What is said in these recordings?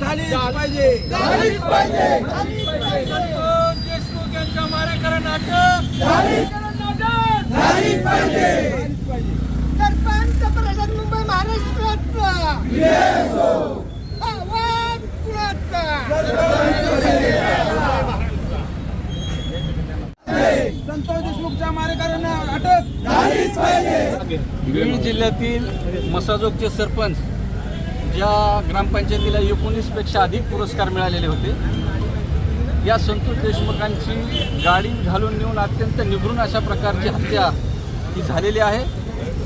पाहिजे. झालीच पाहिजे. संतोष देशमुख यांच्या मारेकऱ्यांना अटक झालीच पाहिजे. सरपंच प्रशासन मुंबई महाराष्ट्राचा. आवाज कुणाचा संतोष देशमुखच्या मारेकऱ्यांना अटक. झालीच पाहिजे. बीड जिल्ह्यातील मसाजोगचे सरपंच ज्या ग्रामपंचायतीला एकोणीसपेक्षा अधिक पुरस्कार मिळालेले होते या संतोष देशमुखांची गाडी घालून नेऊन अत्यंत निघून अशा प्रकारची हत्या ही झालेली आहे.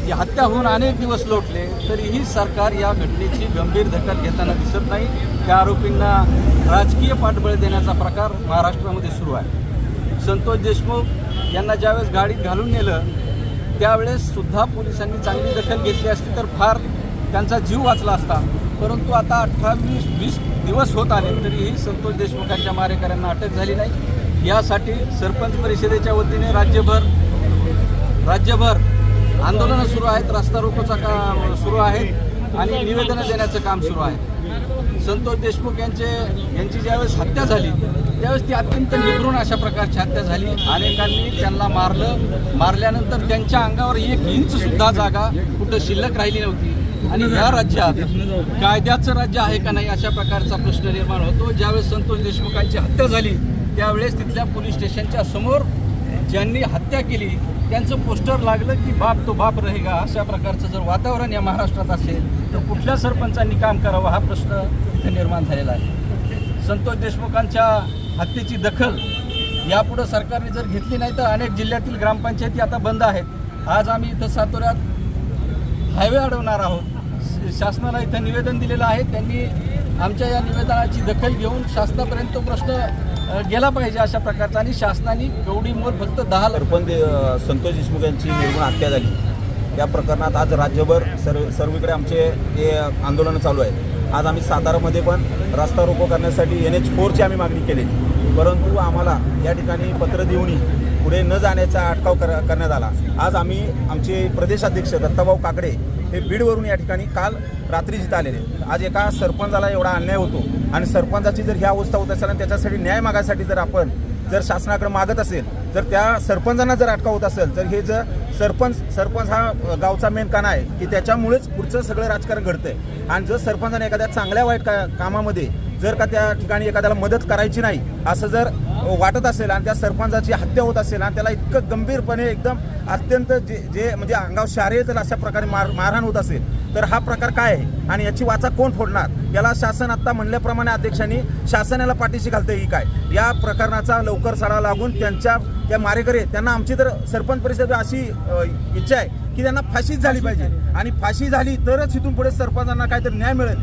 ही हत्या होऊन अनेक दिवस लोटले तरीही सरकार या घटनेची गंभीर दखल घेताना दिसत नाही. त्या आरोपींना राजकीय पाठबळ देण्याचा प्रकार महाराष्ट्रामध्ये सुरू आहे. संतोष देशमुख यांना ज्यावेळेस गाडीत घालून नेलं त्यावेळेस सुद्धा पोलिसांनी चांगली दखल घेतली असती तर फार त्यांचा जीव वाचला असता. परंतु आता अठ्ठावीस वीस दिवस होत आले तरीही संतोष देशमुखांच्या मारेकऱ्यांना अटक झाली नाही. यासाठी सरपंच परिषदेच्या वतीने राज्यभर राज्यभर आंदोलनं सुरू आहेत. रस्ता रोकोचा का सुरू आहे आणि निवेदनं देण्याचं काम सुरू आहे. संतोष देशमुख यांचे यांची ज्यावेळेस हत्या झाली त्यावेळेस ती अत्यंत निगृण अशा प्रकारची हत्या झाली. अनेकांनी त्यांना मारलं. मारल्यानंतर त्यांच्या अंगावर एक इंच सुद्धा जागा कुठं शिल्लक राहिली नव्हती. आणि या राज्यात कायद्याचं राज्य आहे का नाही अशा प्रकारचा प्रश्न निर्माण होतो. ज्यावेळेस संतोष देशमुखांची हत्या झाली त्यावेळेस तिथल्या पोलीस स्टेशनच्या समोर ज्यांनी हत्या केली त्यांचं पोस्टर लागलं की बाप तो बाप रहेगा. अशा प्रकारचं जर वातावरण या महाराष्ट्रात असेल तर कुठल्या सरपंचांनी काम करावं हा प्रश्न इथे निर्माण झालेला आहे. संतोष देशमुखांच्या हत्येची दखल यापुढं सरकारने जर घेतली नाही तर अनेक जिल्ह्यातील ग्रामपंचायती आता बंद आहेत. आज आम्ही इथं सातोऱ्यात हायवे अडवणार आहोत. श- शासनाला इथं निवेदन दिलेलं आहे. त्यांनी आमच्या या निवेदनाची दखल घेऊन शासनापर्यंत तो प्रश्न गेला पाहिजे अशा प्रकारचा आणि शासनाने कवडी मोल फक्त दहा लाख संतोष देशमुख यांची निर्गुण हत्या झाली. या प्रकरणात आज राज्यभर सर्व सर्वीकडे आमचे हे आंदोलनं चालू आहे. आज आम्ही सातारामध्ये पण रस्ता रोको करण्यासाठी एन एच फोरची आम्ही मागणी केलेली. परंतु आम्हाला या ठिकाणी पत्र देऊनही पुढे न जाण्याचा अटकाव कर करण्यात आला. आज आम्ही आमचे प्रदेशाध्यक्ष दत्ताभाऊ काकडे हे बीडवरून या ठिकाणी काल रात्री जिथं आलेले आज एका सरपंचाला एवढा अन्याय होतो आणि सरपंचाची जर ही अवस्था होत असेल आणि त्याच्यासाठी न्याय मागायसाठी जर आपण जर शासनाकडे मागत असेल जर त्या सरपंचांना जर अटकाव होत असेल तर हे जर सरपंच सरपंच हा गावचा मेन काना आहे की त्याच्यामुळेच पुढचं सगळं राजकारण घडतंय. आणि जर सरपंचाने एखाद्या चांगल्या वाईट का कामामध्ये जर का त्या ठिकाणी एखाद्याला मदत करायची नाही असं जर वाटत असेल आणि त्या सरपंचाची हत्या होत असेल आणि त्याला इतकं गंभीरपणे एकदम अत्यंत जे जे म्हणजे अंगाव शारे अशा प्रकारे मार मारहाण होत असेल तर हा प्रकार काय आहे? आणि याची वाचा कोण फोडणार? याला शासन आत्ता म्हणल्याप्रमाणे अध्यक्षांनी शासनाला पाठीशी घालतंय ही काय? या प्रकरणाचा लवकर सडा लागून त्यांच्या त्या मारेकरी त्यांना आमची तर सरपंच परिषद अशी इच्छा आहे की त्यांना फाशीच झाली पाहिजे. आणि फाशी झाली तरच इथून पुढे सरपंचांना काहीतरी न्याय मिळेल.